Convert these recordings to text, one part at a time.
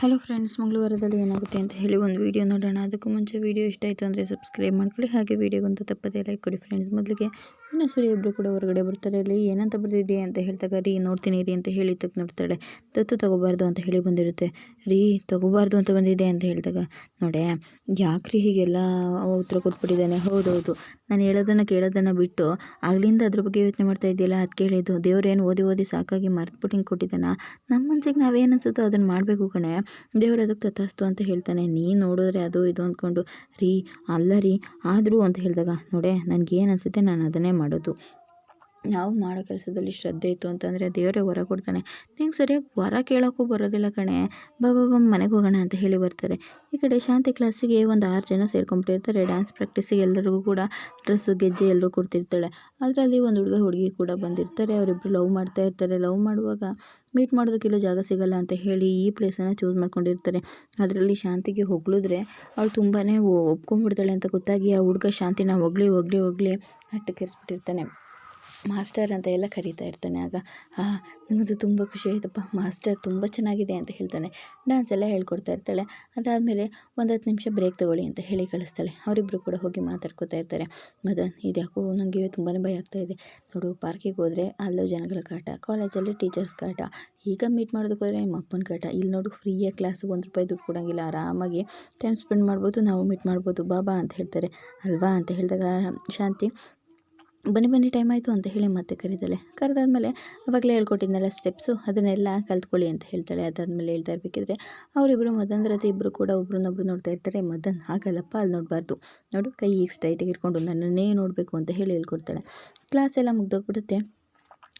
Hello friends ಮಂಗಳವಾರದಲ್ಲಿ ಏನಾಗುತ್ತೆ ಅಂತ ಹೇಳಿ ಒಂದು ವೀಡಿಯೋ ನೋಡೋಣ. ಅದಕ್ಕೂ ಮುಂಚೆ ವೀಡಿಯೋ ಇಷ್ಟ ಆಯಿತು ಅಂದರೆ ಸಬ್ಸ್ಕ್ರೈಬ್ ಮಾಡ್ಕೊಳ್ಳಿ. ಹಾಗೆ ವೀಡಿಯೋಗಂತ ತಪ್ಪದೇ ಲೈಕ್ ಕೊಡಿ ಫ್ರೆಂಡ್ಸ್ ಮೊದಲಿಗೆ ಇನ್ನು ಸರಿ ಇಬ್ಬರು ಕೂಡ ಹೊರಗಡೆ ಬರ್ತಾರೆ. ಅಲ್ಲಿ ಏನಂತ ಬರ್ತಿದೆ ಅಂತ ಹೇಳ್ತಾಗ ರೀ, ನೋಡ್ತೀನಿ ರೀ ಅಂತ ಹೇಳಿ ತಕ್ಕ ನೋಡ್ತಾಳೆ. ದತ್ತು ತಗೋಬಾರ್ದು ಅಂತ ಹೇಳಿ ಬಂದಿರುತ್ತೆ. ರೀ, ತಗೋಬಾರ್ದು ಅಂತ ಬಂದಿದೆ ಅಂತ ಹೇಳಿದಾಗ, ನೋಡೆ, ಯಾಕ್ರಿ ಹೀಗೆಲ್ಲ ಉತ್ತರ ಕೊಟ್ಬಿಟ್ಟಿದ್ದಾನೆ? ಹೌದೌದು ನಾನು ಹೇಳೋದನ್ನು ಕೇಳೋದನ್ನು ಬಿಟ್ಟು, ಆಗ್ಲಿಂದ ಅದ್ರ ಬಗ್ಗೆ ಯೋಚನೆ ಮಾಡ್ತಾ ಇದೆಯಲ್ಲ ಅದು ಕೇಳಿದ್ದು. ದೇವ್ರೇನು ಓದಿ ಓದಿ ಸಾಕಾಗಿ ಮರ್ತ್ಬಿಟ್ಟು ಹಿಂಗೆ ಕೊಟ್ಟಿದ್ದಾನ. ನಮ್ಮ ಮನ್ಸಿಗೆ ನಾವೇನು ಅನ್ಸುತ್ತೋ ಅದನ್ನು ಮಾಡಬೇಕು ಕಣೆ. ದೇವ್ರು ಅದಕ್ಕೆ ತಥಾಸ್ತು ಅಂತ ಹೇಳ್ತಾನೆ. ನೀ ನೋಡಿದ್ರೆ ಅದು ಇದು ಅಂದ್ಕೊಂಡು, ರೀ, ಅಲ್ಲ ರೀ, ಆದರೂ ಅಂತ ಹೇಳಿದಾಗ, ನೋಡೆ, ನನಗೇನು ಅನಿಸುತ್ತೆ ನಾನು ಅದನ್ನೇ ಮಾಡೋದು. ನಾವು ಮಾಡೋ ಕೆಲಸದಲ್ಲಿ ಶ್ರದ್ಧೆ ಇತ್ತು ಅಂತಂದರೆ ದೇವರೇ ವರ ಕೊಡ್ತಾನೆ. ನಿಂಗೆ ಸರಿಯಾಗಿ ವರ ಕೇಳೋಕ್ಕೂ ಬರೋದಿಲ್ಲ ಕಣೆ. ಬಾ ಬಾ ಮನೆಗೆ ಹೋಗೋಣ ಅಂತ ಹೇಳಿ ಬರ್ತಾರೆ. ಈ ಕಡೆ ಶಾಂತಿ ಕ್ಲಾಸಿಗೆ ಒಂದು ಆರು ಜನ ಸೇರ್ಕೊಂಬಿಟ್ಟಿರ್ತಾರೆ. ಡ್ಯಾನ್ಸ್ ಪ್ರಾಕ್ಟೀಸಿಗೆ ಎಲ್ಲರಿಗೂ ಕೂಡ ಡ್ರೆಸ್ಸು, ಗೆಜ್ಜೆ ಎಲ್ಲರೂ ಕೊಡ್ತಿರ್ತಾಳೆ. ಅದರಲ್ಲಿ ಒಂದು ಹುಡುಗ, ಹುಡುಗಿ ಕೂಡ ಬಂದಿರ್ತಾರೆ. ಅವರಿಬ್ಬರು ಲವ್ ಮಾಡ್ತಾ ಇರ್ತಾರೆ. ಲವ್ ಮಾಡುವಾಗ ಮೀಟ್ ಮಾಡೋದಕ್ಕೆಲ್ಲೂ ಜಾಗ ಸಿಗಲ್ಲ ಅಂತ ಹೇಳಿ ಈ ಪ್ಲೇಸನ್ನು ಚೂಸ್ ಮಾಡ್ಕೊಂಡಿರ್ತಾರೆ. ಅದರಲ್ಲಿ ಶಾಂತಿಗೆ ಹೊಗಳಿದ್ರೆ ಅವಳು ತುಂಬಾ ಒಪ್ಕೊಂಡ್ಬಿಡ್ತಾಳೆ ಅಂತ ಗೊತ್ತಾಗಿ ಆ ಹುಡುಗ ಶಾಂತಿನ ಹೊಗಳಿ ಹೊಗಳಿ ಹೊಗಳಿ ಹಟ್ಟಕ್ಕೇರಿಸ್ಬಿಟ್ಟಿರ್ತಾನೆ ಮಾಸ್ಟರ್ ಅಂತ ಎಲ್ಲ ಕರೀತಾ ಇರ್ತಾನೆ. ಆಗ, ಹಾಂ ನನಗಂತೂ ತುಂಬ ಖುಷಿ ಆಯಿತಪ್ಪ, ಮಾಸ್ಟರ್ ತುಂಬ ಚೆನ್ನಾಗಿದೆ ಅಂತ ಹೇಳ್ತಾನೆ. ಡ್ಯಾನ್ಸ್ ಎಲ್ಲ ಹೇಳ್ಕೊಡ್ತಾ ಇರ್ತಾಳೆ. ಅದಾದಮೇಲೆ ಒಂದು ಹತ್ತು ನಿಮಿಷ ಬ್ರೇಕ್ ತಗೊಳ್ಳಿ ಅಂತ ಹೇಳಿ ಕಳಿಸ್ತಾಳೆ. ಅವರಿಬ್ಬರು ಕೂಡ ಹೋಗಿ ಮಾತಾಡ್ಕೋತಾ ಇರ್ತಾರೆ. ಮದನ್, ಇದ್ಯಾಕೋ? ನನಗೆ ತುಂಬಾ ಭಯ ಆಗ್ತಾ ಇದೆ. ನೋಡು, ಪಾರ್ಕಿಗೆ ಹೋದರೆ ಅಲ್ಲೂ ಜನಗಳ ಕಾಟ, ಕಾಲೇಜಲ್ಲಿ ಟೀಚರ್ಸ್ ಕಾಟ, ಈಗ ಮೀಟ್ ಮಾಡೋದಕ್ಕೆ ಹೋದರೆ ನಿಮ್ಮ ಅಪ್ಪನ ಕಾಟ. ಇಲ್ಲಿ ನೋಡು, ಫ್ರೀಯಾಗಿ ಕ್ಲಾಸ್ ಒಂದು ರೂಪಾಯಿ ದುಡ್ಡು ಕೊಡೋಂಗಿಲ್ಲ. ಆರಾಮಾಗಿ ಟೈಮ್ ಸ್ಪೆಂಡ್ ಮಾಡ್ಬೋದು, ನಾವು ಮೀಟ್ ಮಾಡ್ಬೋದು. ಬಾಬಾ ಅಂತ ಹೇಳ್ತಾರೆ. ಅಲ್ವಾ? ಅಂತ ಹೇಳಿದಾಗ, ಶಾಂತಿ ಬನ್ನಿ ಬನ್ನಿ ಟೈಮ್ ಆಯಿತು ಅಂತ ಹೇಳಿ ಮತ್ತೆ ಕರೀತಾಳೆ. ಕರೆದಾದ್ಮೇಲೆ ಅವಾಗಲೇ ಹೇಳ್ಕೊಟ್ಟಿದ್ನಲ್ಲ ಸ್ಟೆಪ್ಸು ಅದನ್ನೆಲ್ಲ ಕಲ್ತ್ಕೊಳ್ಳಿ ಅಂತ ಹೇಳ್ತಾಳೆ. ಅದಾದಮೇಲೆ ಹೇಳ್ತಾ ಇರಬೇಕಿದ್ರೆ ಅವರಿಬ್ಬರು ಮದನ್ ರಥ ಇಬ್ಬರು ಕೂಡ ಒಬ್ರನ್ನೊಬ್ರು ನೋಡ್ತಾ ಇರ್ತಾರೆ. ಮದನ್ ಹಾಗಲ್ಲಪ್ಪ, ಅಲ್ಲಿ ನೋಡಬಾರ್ದು. ನೋಡು, ಕೈ ಈಗ ಸ್ಟ್ರೈಟಾಗಿ ಇಟ್ಕೊಂಡು ನನ್ನನ್ನೇ ನೋಡಬೇಕು ಅಂತ ಹೇಳಿ ಹೇಳ್ಕೊಡ್ತಾಳೆ. ಕ್ಲಾಸ್ ಎಲ್ಲ ಮುಗ್ದೋಗ್ಬಿಡುತ್ತೆ.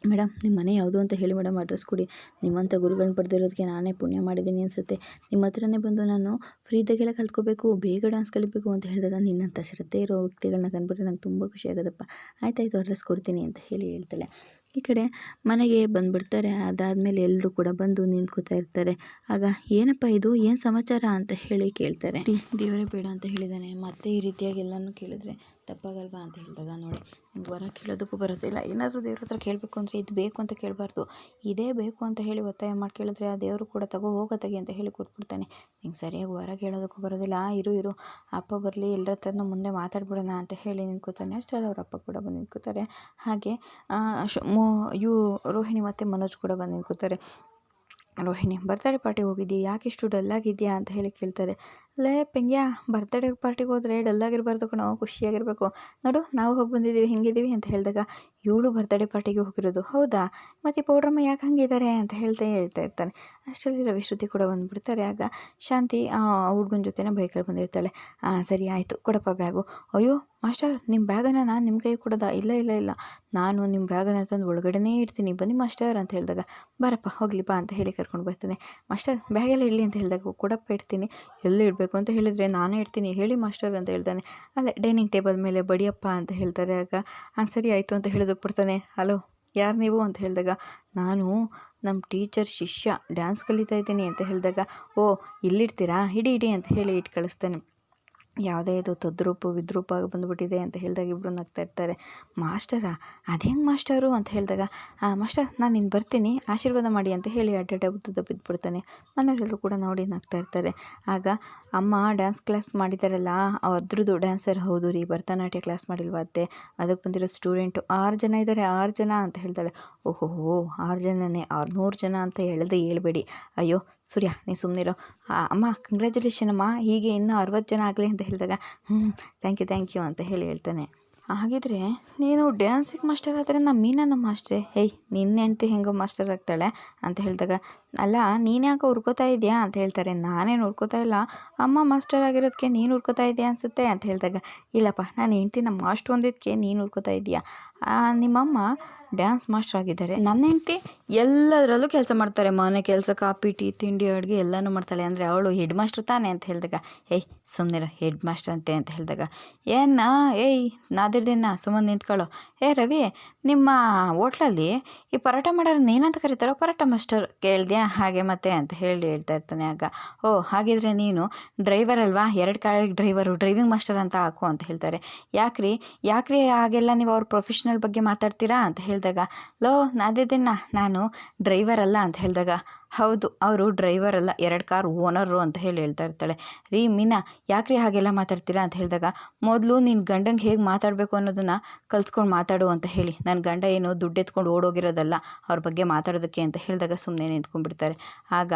ಮೇಡಮ್, ನಿಮ್ಮ ಮನೆ ಯಾವುದು ಅಂತ ಹೇಳಿ ಮೇಡಮ್ ಅಡ್ರೆಸ್ ಕೊಡಿ. ನಿಮ್ಮಂಥ ಗುರುಗಳನ್ನ ಪಡೆದಿರೋದಕ್ಕೆ ನಾನೇ ಪುಣ್ಯ ಮಾಡಿದ್ದೀನಿ ಅನಿಸುತ್ತೆ. ನಿಮ್ಮ ಹತ್ರನೇ ಬಂದು ನಾನು ಫ್ರೀದಾಗೆಲ್ಲ ಕಲ್ತ್ಕೋಬೇಕು, ಬೇಗ ಡ್ಯಾನ್ಸ್ ಕಲಿಬೇಕು ಅಂತ ಹೇಳಿದಾಗ ನಿನ್ನಂಥ ಶ್ರದ್ಧೆ ಇರೋ ವ್ಯಕ್ತಿಗಳನ್ನ ಕಂಡುಬಿಟ್ರೆ ನಂಗೆ ತುಂಬ ಖುಷಿ ಆಗೋದಪ್ಪ. ಆಯ್ತಾಯ್ತು, ಅಡ್ರೆಸ್ ಕೊಡ್ತೀನಿ ಅಂತ ಹೇಳಿ ಹೇಳ್ತಾಳೆ. ಈ ಕಡೆ ಮನೆಗೆ ಬಂದುಬಿಡ್ತಾರೆ. ಅದಾದಮೇಲೆ ಎಲ್ಲರೂ ಕೂಡ ಬಂದು ನಿಂತ್ಕೋತಾ ಇರ್ತಾರೆ. ಆಗ, ಏನಪ್ಪ ಇದು? ಏನು ಸಮಾಚಾರ? ಅಂತ ಹೇಳಿ ಕೇಳ್ತಾರೆ. ದೇವರೇ ಬೇಡ ಅಂತ ಹೇಳಿದ್ದಾನೆ. ಮತ್ತೆ ಈ ರೀತಿಯಾಗಿ ಎಲ್ಲನೂ ಕೇಳಿದ್ರೆ ತಪ್ಪಾಗಲ್ವಾ ಅಂತ ಹೇಳಿದಾಗ ನೋಡಿ, ನಿಮ್ಗೆ ವರ ಕೇಳೋದಕ್ಕೂ ಬರೋದಿಲ್ಲ ಏನಾದರೂ ದೇವ್ರ ಹತ್ರ ಕೇಳಬೇಕು ಅಂದರೆ ಇದು ಬೇಕು ಅಂತ ಕೇಳಬಾರ್ದು. ಇದೇ ಬೇಕು ಅಂತ ಹೇಳಿ ಒತ್ತಾಯ ಮಾಡಿ ಕೇಳಿದ್ರೆ ಆ ದೇವರು ಕೂಡ ತಗೋ ಹೋಗೋ ತೆಗಿ ಅಂತ ಹೇಳಿ ಕೊಟ್ಬಿಡ್ತಾನೆ. ನಿಂಗೆ ಸರಿಯಾಗಿ ವರ ಕೇಳೋದಕ್ಕೂ ಬರೋದಿಲ್ಲ. ಇರು ಇರು. ಅಪ್ಪ ಬರಲಿ ಎಲ್ಲರ ಹತ್ರನೂ ಮುಂದೆ ಮಾತಾಡ್ಬಿಡೋಣ ಅಂತ ಹೇಳಿ ನಿಂತ್ಕೋತಾನೆ. ಅಷ್ಟರಲ್ಲಿ ಅವ್ರ ಅಪ್ಪ ಕೂಡ ಬಂದು ನಿಂತ್ಕೋತಾರೆ. ಹಾಗೆ ಯು, ರೋಹಿಣಿ ಮತ್ತು ಮನೋಜ್ ಕೂಡ ಬಂದು ನಿಂತ್ಕೋತಾರೆ. ರೋಹಿಣಿ, ಬರ್ತಾರೆ ಪಾರ್ಟಿಗೆ ಹೋಗಿದ್ದೀಯ ಯಾಕೆ ಇಷ್ಟು ಡಲ್ಲಾಗಿದೆಯಾ? ಅಂತ ಹೇಳಿ ಕೇಳ್ತಾರೆ. ಲೇ ಪೆಂಗ್ಯಾ ಬರ್ತ್ಡೇ ಪಾರ್ಟಿಗೆ ಹೋದರೆ ಡಲ್ಲಾಗಿರಬಾರ್ದು ಕಣೋ, ಖುಷಿಯಾಗಿರಬೇಕು. ನೋಡು, ನಾವು ಹೋಗಿ ಬಂದಿದ್ದೀವಿ ಹೆಂಗಿದ್ದೀವಿ ಅಂತ ಹೇಳಿದಾಗ ಇವಳು ಬರ್ತ್ಡೇ ಪಾರ್ಟಿಗೆ ಹೋಗಿರೋದು. ಹೌದಾ? ಮತ್ತು ಪೌಡ್ರಮ್ಮ ಯಾಕೆ ಹಂಗಿದ್ದಾರೆ ಅಂತ ಹೇಳ್ತಾ ಹೇಳ್ತಾ ಇರ್ತಾನೆ ಅಷ್ಟರಲ್ಲಿ ರವಿಶ್ರುತಿ ಕೂಡ ಬಂದುಬಿಡ್ತಾರೆ. ಆಗ ಶಾಂತಿ ಆ ಹುಡ್ಗನ ಜೊತೆನೇ ಬೈಕಲ್ಲಿ ಬಂದಿರ್ತಾಳೆ. ಹಾಂ ಸರಿ, ಆಯಿತು, ಕೊಡಪ್ಪ ಬ್ಯಾಗು ಅಯ್ಯೋ, ಮಾಸ್ಟರ್ ನಿಮ್ಮ ಬ್ಯಾಗನ್ನು ನಾನು ನಿಮ್ಮ ಕೈ ಕೊಡೋದ? ಇಲ್ಲ ಇಲ್ಲ ಇಲ್ಲ. ನಾನು ನಿಮ್ಮ ಬ್ಯಾಗನ್ನು ತಂದು ಒಳಗಡೆನೇ ಇಡ್ತೀನಿ. ಬನ್ನಿ ಮಾಸ್ಟರ್ ಅಂತ ಹೇಳಿದಾಗ, ಬರಪ್ಪ, ಹೋಗಲಿ ಬಾ ಅಂತ ಹೇಳಿ ಕರ್ಕೊಂಡು ಬರ್ತಾನೆ. ಮಾಸ್ಟರ್ ಬ್ಯಾಗೆಲ್ಲ ಇಡಲಿ ಅಂತ ಹೇಳಿದಾಗ, ಕೊಡಪ್ಪ ಇಡ್ತೀನಿ. ಎಲ್ಲಿ ಇಡಬೇಕು? ಅಂತ ಹೇಳಿದರೆ ನಾನೇ ಇಡ್ತೀನಿ ಹೇಳಿ ಮಾಸ್ಟರ್ ಅಂತ ಹೇಳ್ತಾನೆ. ಅಲ್ಲೇ ಡೈನಿಂಗ್ ಟೇಬಲ್ ಮೇಲೆ ಬಡಿಯಪ್ಪ ಅಂತ ಹೇಳ್ತಾರೆ. ಆಗ, ಹಾಂ, ಸರಿ ಆಯಿತು ಅಂತ ಹೇಳೋದಕ್ಕೆ ಬಿಡ್ತಾನೆ. ಹಲೋ, ಯಾರು ನೀವು? ಅಂತ ಹೇಳಿದಾಗ, ನಾನು ನಮ್ಮ ಟೀಚರ್ ಶಿಷ್ಯ, ಡ್ಯಾನ್ಸ್ ಕಲಿತಾ ಇದ್ದೀನಿ ಅಂತ ಹೇಳಿದಾಗ, ಓ ಇಲ್ಲಿಡ್ತೀರಾ ಇಡಿ ಹಿಡಿ ಅಂತ ಹೇಳಿ ಇಟ್ಟು ಕಳಿಸ್ತಾನೆ. ಯಾವುದೇ ಇದು ತದ್ರೂಪ, ವಿದ್ರೂಪ ಬಂದುಬಿಟ್ಟಿದೆ ಅಂತ ಹೇಳಿದಾಗ ಇಬ್ಬರು ನಗ್ತಾ ಇರ್ತಾರೆ. ಮಾಸ್ಟರಾ ಅದೇನು ಮಾಸ್ಟರು? ಅಂತ ಹೇಳಿದಾಗ ಮಾಸ್ಟರ್, ನಾನು ಇನ್ನು ಬರ್ತೀನಿ, ಆಶೀರ್ವಾದ ಮಾಡಿ ಅಂತ ಹೇಳಿ ಅಡ್ಡಡ್ಡ ಉದ್ದುದ ಬಿದ್ದುಬಿಡ್ತಾನೆ ಮನೆಯವರೆಲ್ಲರೂ ಕೂಡ ನೋಡಿ ನಗ್ತಾ ಇರ್ತಾರೆ. ಆಗ ಅಮ್ಮ ಡ್ಯಾನ್ಸ್ ಕ್ಲಾಸ್ ಮಾಡಿದಾರಲ್ಲ ಅದ್ರದ್ದು ಡ್ಯಾನ್ಸರ್ ಹೌದು ರೀ, ಭರತನಾಟ್ಯ ಕ್ಲಾಸ್ ಮಾಡಿಲ್ವಾ ಅತ್ತೆ? ಅದಕ್ಕೆ ಬಂದಿರೋ ಸ್ಟೂಡೆಂಟು ಆರು ಜನ ಇದ್ದಾರೆ ಆರು ಜನ ಅಂತ ಹೇಳ್ತಾಳೆ. ಓಹೋ ಆರು ಜನನೇ, ಆರುನೂರು ಜನ ಅಂತ ಹೇಳದೆ ಹೇಳ್ಬೇಡಿ. ಅಯ್ಯೋ, ಸೂರ್ಯ, ನೀ ಸುಮ್ಮನಿರೋ ಅಮ್ಮ ಕಂಗ್ರ್ಯಾಚುಲೇಷನ್ ಅಮ್ಮ, ಹೀಗೆ ಇನ್ನೂ ಅರವತ್ತು ಜನ ಆಗಲಿ ಅಂತ ಹೇಳಿದಾಗ ಹ್ಞೂ ಥ್ಯಾಂಕ್ ಯು ಥ್ಯಾಂಕ್ ಯು ಅಂತ ಹೇಳಿ ಹೇಳ್ತಾನೆ. ಹಾಗಿದ್ರೆ, ನೀನು ಡ್ಯಾನ್ಸಿಗೆ ಮಾಸ್ಟರ್ ಆದರೆ ನಮ್ಮ ಮೀನನ್ನು ಮಾಸ್ಟ್ರೆ ಹೇಯ್, ನಿನ್ನ ಹೆಂಡ್ತಿ ಹೆಂಗೋ ಮಾಸ್ಟರ್ ಆಗ್ತಾಳೆ? ಅಂತ ಹೇಳಿದಾಗ, ಅಲ್ಲ, ನೀನು ಯಾಕೆ ಹುರ್ಕೋತಾ ಇದೆಯಾ? ಅಂತ ಹೇಳ್ತಾರೆ. ನಾನೇನು ಹುರ್ಕೋತಾ ಇಲ್ಲ. ಅಮ್ಮ ಮಾಸ್ಟರ್ ಆಗಿರೋದಕ್ಕೆ ನೀನು ಹುರ್ಕೋತಾ ಇದೆಯಾ ಅನಿಸುತ್ತೆ? ಅಂತ ಹೇಳಿದಾಗ, ಇಲ್ಲಪ್ಪ, ನಾನು ಹೆಂಡ್ತಿ ನಮ್ಮ ಮಾಸ್ಟ್ರು ಒಂದಿದ್ದಕ್ಕೆ ನೀನು ಹುರ್ಕೋತಾ ಇದೆಯಾ? ನಿಮ್ಮಮ್ಮ ಡ್ಯಾನ್ಸ್ ಮಾಸ್ಟರ್ ಆಗಿದ್ದಾರೆ. ನನ್ನ ಹೆಂಡತಿ ಎಲ್ಲದರಲ್ಲೂ ಕೆಲಸ ಮಾಡ್ತಾರೆ. ಮನೆ ಕೆಲಸ ಕಾಪಿ ಟೀ, ತಿಂಡಿ, ಅಡುಗೆ ಎಲ್ಲನೂ ಮಾಡ್ತಾಳೆ. ಅಂದರೆ ಅವಳು ಹೆಡ್ ಮಾಸ್ಟರ್ ತಾನೆ ಅಂತ ಹೇಳಿದಾಗ, ಏಯ್ ಸುಮ್ಮನೆ ಹೆಡ್ ಮಾಸ್ಟರ್ ಅಂತೆ ಅಂತ ಹೇಳಿದಾಗ, ಏನ, ಏಯ್ ನಾದಿರ್ದಿನ ಸುಮ್ಮನೆ ನಿಂತ್ಕೊಳ್ಳೋ. ಏ, ರವಿ, ನಿಮ್ಮ ಹೋಟ್ಲಲ್ಲಿ ಈ ಪರೋಟ ಮಾಡೋರು ನೀನಂತ ಕರೀತಾರೋ? ಪರೋಟ ಮಾಸ್ಟರ್ ಕೇಳಿದ್ಯಾ ಹಾಗೆ ಮತ್ತೆ ಅಂತ ಹೇಳಿ ಹೇಳ್ತಾ ಇರ್ತಾನೆ ಆಗ. ಓ, ಹಾಗಿದ್ರೆ ನೀನು ಡ್ರೈವರ್ ಅಲ್ವಾ? ಎರಡು ಕಾರಿಗೆ ಡ್ರೈವರು ಡ್ರೈವಿಂಗ್ ಮಾಸ್ಟರ್ ಅಂತ ಹಾಕು ಅಂತ ಹೇಳ್ತಾರೆ. ಯಾಕ್ರಿ? ಯಾಕ್ರಿ ಹಾಗೆಲ್ಲ ನೀವು ಅವ್ರ ಪ್ರೊಫೆಷ್ನಲ್ ಬಗ್ಗೆ ಮಾತಾಡ್ತೀರಾ ಅಂತ ಹೇಳಿದಾಗ ಲೋ ನಾದಿದ್ದೀನ ನಾನು ಡ್ರೈವರ್ ಅಲ್ಲ ಅಂತ ಹೇಳಿದಾಗ ಹೌದು, ಅವರು ಡ್ರೈವರ್ ಅಲ್ಲ, ಎರಡು ಕಾರ್ ಓನರು ಅಂತ ಹೇಳಿ ಹೇಳ್ತಾ ಇರ್ತಾಳೆ. ರೀ, ಮೀನಾ, ಯಾಕ್ರಿ ಹಾಗೆಲ್ಲ ಮಾತಾಡ್ತೀರಾ ಅಂತ ಹೇಳಿದಾಗ, ಮೊದಲು ನಿನ್ನ ಗಂಡಂಗೆ ಹೇಗೆ ಮಾತಾಡಬೇಕು ಅನ್ನೋದನ್ನು ಕಲ್ಸ್ಕೊಂಡು ಮಾತಾಡು ಅಂತ ಹೇಳಿ. ನನ್ನ ಗಂಡ ಏನು ದುಡ್ಡು ಎತ್ಕೊಂಡು ಓಡೋಗಿರೋದಲ್ಲ, ಅವ್ರ ಬಗ್ಗೆ ಮಾತಾಡೋದಕ್ಕೆ ಅಂತ ಹೇಳಿದಾಗ ಸುಮ್ಮನೆ ನಿಂತ್ಕೊಂಡ್ಬಿಡ್ತಾರೆ. ಆಗ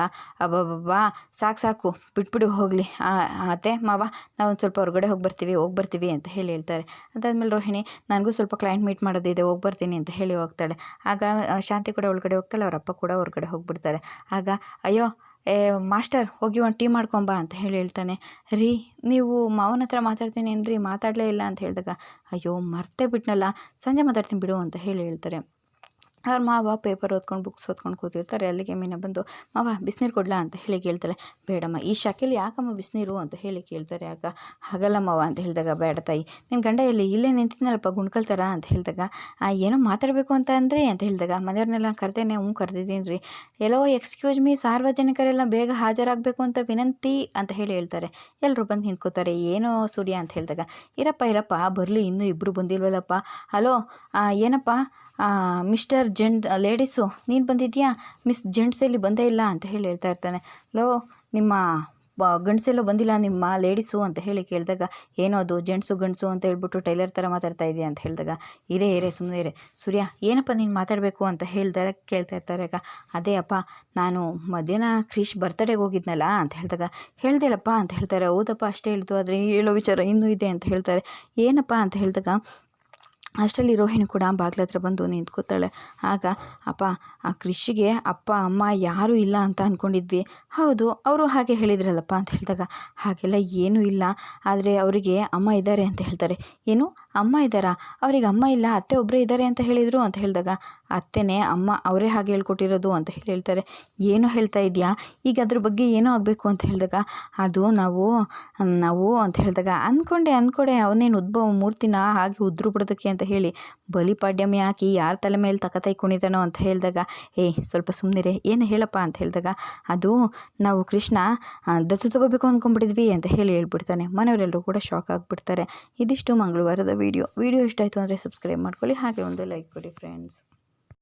ಅಬ್ಬಬ್ಬಾ ಸಾಕು ಸಾಕು, ಬಿಟ್ಬಿಡಿ ಹೋಗಲಿ. ಅತ್ತೆ ಮಾವ ನಾವು ಸ್ವಲ್ಪ ಹೊರಗಡೆ ಹೋಗಿ ಬರ್ತೀವಿ ಹೋಗಿ ಬರ್ತೀವಿ ಅಂತ ಹೇಳಿ ಹೇಳ್ತಾರೆ. ಅದಾದಮೇಲೆ ರೋಹಿಣಿ, ನನಗೂ ಸ್ವಲ್ಪ ಕ್ಲೈಂಟ್ ಮೀಟ್ ಮಾಡೋದಿದೆ, ಹೋಗಿ ಬರ್ತೀನಿ ಅಂತ ಹೇಳಿ ಹೋಗ್ತಾಳೆ. ಆಗ ಶಾಂತಿ ಕೂಡ ಒಳಗಡೆ ಹೋಗ್ತಾಳೆ ಅವರಪ್ಪ ಕೂಡ ಹೊರಗಡೆ ಹೋಗ್ಬಿಡ್ತಾರೆ. ಆಗ, ಅಯ್ಯೋ, ಏ, ಮಾಸ್ಟರ್, ಹೋಗಿ ಒಂದು ಟೀ ಮಾಡ್ಕೊಂಬ ಅಂತ ಹೇಳಿ ಹೇಳ್ತಾನೆ. ರೀ, ನೀವು ಮಾವನ ಹತ್ರ ಮಾತಾಡ್ತೀನಿ ಅಂದ್ರಿ, ಮಾತಾಡಲೇ ಇಲ್ಲ ಅಂತ ಹೇಳಿದಾಗ, ಅಯ್ಯೋ, ಮರ್ತೇ ಬಿಟ್ನಲ್ಲ, ಸಂಜೆ ಮಾತಾಡ್ತೀನಿ ಬಿಡು ಅಂತ ಹೇಳಿ ಹೇಳ್ತಾರೆ. ಅವ್ರ ಮಾವ ಪೇಪರ್ ಓದ್ಕೊಂಡು ಬುಕ್ಸ್ ಓದ್ಕೊಂಡು ಕೂತಿರ್ತಾರೆ. ಅಲ್ಲಿಗೆ ಮೀನ ಬಂದು ಮಾವ ಬಿಸಿನೀರು ಕೊಡ್ಲಾ? ಅಂತ ಹೇಳಿ ಕೇಳ್ತಾಳೆ. ಬೇಡಮ್ಮ ಈ ಶಾಖೆಯಲ್ಲಿ ಯಾಕಮ್ಮ ಬಿಸಿನೀರು? ಅಂತ ಹೇಳಿ ಕೇಳ್ತಾರೆ. ಆಗ ಹಾಗಲ್ಲ ಮಾವ ಅಂತ ಹೇಳಿದಾಗ ಬೇಡ ತಾಯಿ ನಿನ್ನ ಗಂಡ ಇಲ್ಲಿ ಇಲ್ಲೇ ನಿಂತಿದ್ನಲ್ಲಪ್ಪ ಗುಣ್ಕಲ್ ಅಂತ ಹೇಳಿದಾಗ "ಆ, ಏನೋ ಮಾತಾಡಬೇಕು ಅಂತ ಅಂದರೆ? ಅಂತ ಹೇಳಿದಾಗ ಮನೆಯವ್ರನ್ನೆಲ್ಲ ಕರೆದೇನೆ ಹ್ಞೂ ಕರೆದಿದ್ದೀನಿ ರೀ. ಎಲ್ಲೋ ಎಕ್ಸ್ಕ್ಯೂಸ್ ಮೀ ಸಾರ್ವಜನಿಕರೆಲ್ಲ ಬೇಗ ಹಾಜರಾಗಬೇಕು ಅಂತ ವಿನಂತಿ? ಅಂತ ಹೇಳಿ ಹೇಳ್ತಾರೆ. ಎಲ್ಲರೂ ಬಂದು ನಿಂತ್ಕೋತಾರೆ. ಏನೋ ಸೂರ್ಯ? ಅಂತ ಹೇಳಿದಾಗ ಇರಪ್ಪ ಇರಪ್ಪ ಬರಲಿ ಇನ್ನೂ ಇಬ್ಬರು ಬಂದಿಲ್ವಲ್ಲಪ್ಪ? ಹಲೋ ಏನಪ್ಪ? ಮಿಸ್ಟರ್ ಜೆಂಟ್ ಲೇಡೀಸು, ನೀನು ಬಂದಿದ್ಯಾ? ಮಿಸ್ ಜೆಂಟ್ಸ್ ಇಲ್ಲಿ ಬಂದೇ ಇಲ್ಲ ಅಂತ ಹೇಳಿ ಹೇಳ್ತಾ ಇರ್ತಾನೆ. ಲೋ, ನಿಮ್ಮ, ಬ, ಗಂಡಸೆಲ್ಲ ಬಂದಿಲ್ಲ, ನಿಮ್ಮ ಲೇಡೀಸು ಅಂತ ಹೇಳಿ ಕೇಳಿದಾಗ, ಏನೋ ಅದು, ಜೆಂಟ್ಸು, ಗಂಡಸು ಅಂತ ಹೇಳ್ಬಿಟ್ಟು ಟೈಲರ್ ಥರ ಮಾತಾಡ್ತಾ ಇದೆಯಾ ಅಂತ ಹೇಳಿದಾಗ, ಇರೇ ಇರೇ ಸುಮ್ಮನೆ ಇರೇ. ಸೂರ್ಯ, ಏನಪ್ಪ ನೀನು ಮಾತಾಡಬೇಕು ಅಂತ ಹೇಳ್ತಾರೆ ಕೇಳ್ತಾ ಇರ್ತಾರೆ ಆಗ. ಅದೇ ಅಪ್ಪ, ನಾನು ಮಧ್ಯಾಹ್ನ ಕ್ರೀಶ್ ಬರ್ತಡೇಗೆ ಹೋಗಿದ್ನಲ್ಲ ಅಂತ ಹೇಳಿದಾಗ ಹೇಳ್ದಿಲ್ಲಪ್ಪ ಅಂತ ಹೇಳ್ತಾರೆ. ಹೌದಪ್ಪ, ಅಷ್ಟೇ ಹೇಳ್ತು ಆದರೆ ಹೇಳೋ ವಿಚಾರ ಇನ್ನೂ ಇದೆ ಅಂತ ಹೇಳ್ತಾರೆ. ಏನಪ್ಪ ಅಂತ ಹೇಳಿದಾಗ ಅಷ್ಟರಲ್ಲಿ ರೋಹಿಣಿ ಕೂಡ ಬಾಗ್ಲ ಹತ್ರ ಬಂದು ನಿಂತ್ಕೋತಾಳೆ. ಆಗ, ಅಪ್ಪ, ಆ ಕೃಷಿಗೆ ಅಪ್ಪ, ಅಮ್ಮ ಯಾರೂ ಇಲ್ಲ ಅಂತ ಅಂದ್ಕೊಂಡಿದ್ವಿ ಹೌದು, ಅವರು ಹಾಗೆ ಹೇಳಿದ್ರಲ್ಲಪ್ಪ? ಅಂತ ಹೇಳಿದಾಗ, ಹಾಗೆಲ್ಲ ಏನೂ ಇಲ್ಲ. ಆದರೆ ಅವರಿಗೆ ಅಮ್ಮ ಇದ್ದಾರೆ ಅಂತ ಹೇಳ್ತಾರೆ. ಏನು? ಅಮ್ಮ ಇದ್ದಾರಾ? ಅವ್ರಿಗೆ ಅಮ್ಮ ಇಲ್ಲ, ಅತ್ತೆ ಒಬ್ಬರೇ ಇದ್ದಾರೆ ಅಂತ ಹೇಳಿದರು ಅಂತ ಹೇಳಿದಾಗ, ಅತ್ತೆನೇ, ಅಮ್ಮ ಅವರೇ ಹಾಗೆ ಹೇಳ್ಕೊಟ್ಟಿರೋದು ಅಂತ ಹೇಳಿ ಹೇಳ್ತಾರೆ. ಏನು ಹೇಳ್ತಾ ಇದೆಯಾ ಈಗ ಅದ್ರ ಬಗ್ಗೆ ಏನೋ ಆಗಬೇಕು ಅಂತ ಹೇಳಿದಾಗ, ಅದು ನಾವು ನಾವು ಅಂತ ಹೇಳಿದಾಗ ಅಂದ್ಕೊಂಡೆ ಅಂದ್ಕೊಂಡೆ ಅವನೇನು ಉದ್ಭವ ಮೂರ್ತಿನ ಹಾಗೆ ಉದ್ರು ಬಿಡೋದಕ್ಕೆ ಅಂತ ಹೇಳಿ ಬಲಿಪಾಡ್ಯಮಿ ಹಾಕಿ ಯಾರ ತಲೆ ಮೇಲೆ ತಕತೈ ಕುಣಿತಾನೋ ಅಂತ ಹೇಳಿದಾಗ ಏಯ್ ಸ್ವಲ್ಪ ಸುಮ್ಮನಿರೆ ಏನು ಹೇಳಪ್ಪ? ಅಂತ ಹೇಳಿದಾಗ, ಅದು ನಾವು ಕೃಷ್ಣ ದತ್ತು ತಗೋಬೇಕು ಅಂದ್ಕೊಂಡ್ಬಿಟ್ಟಿದ್ವಿ ಅಂತ ಹೇಳಿ ಹೇಳ್ಬಿಡ್ತಾನೆ. ಮನೆಯವರೆಲ್ಲರೂ ಕೂಡ ಶಾಕ್ ಆಗಿಬಿಡ್ತಾರೆ. ಇದಿಷ್ಟು ಮಂಗಳವಾರದ ವೀಡಿಯೋ ವೀಡಿಯೋ ಇಷ್ಟ ಆಯಿತು ಅಂದರೆ ಸಬ್ಸ್ಕ್ರೈಬ್ ಮಾಡ್ಕೊಳ್ಳಿ. ಹಾಗೆ ಒಂದು ಲೈಕ್ ಕೊಡಿ ಫ್ರೆಂಡ್ಸ್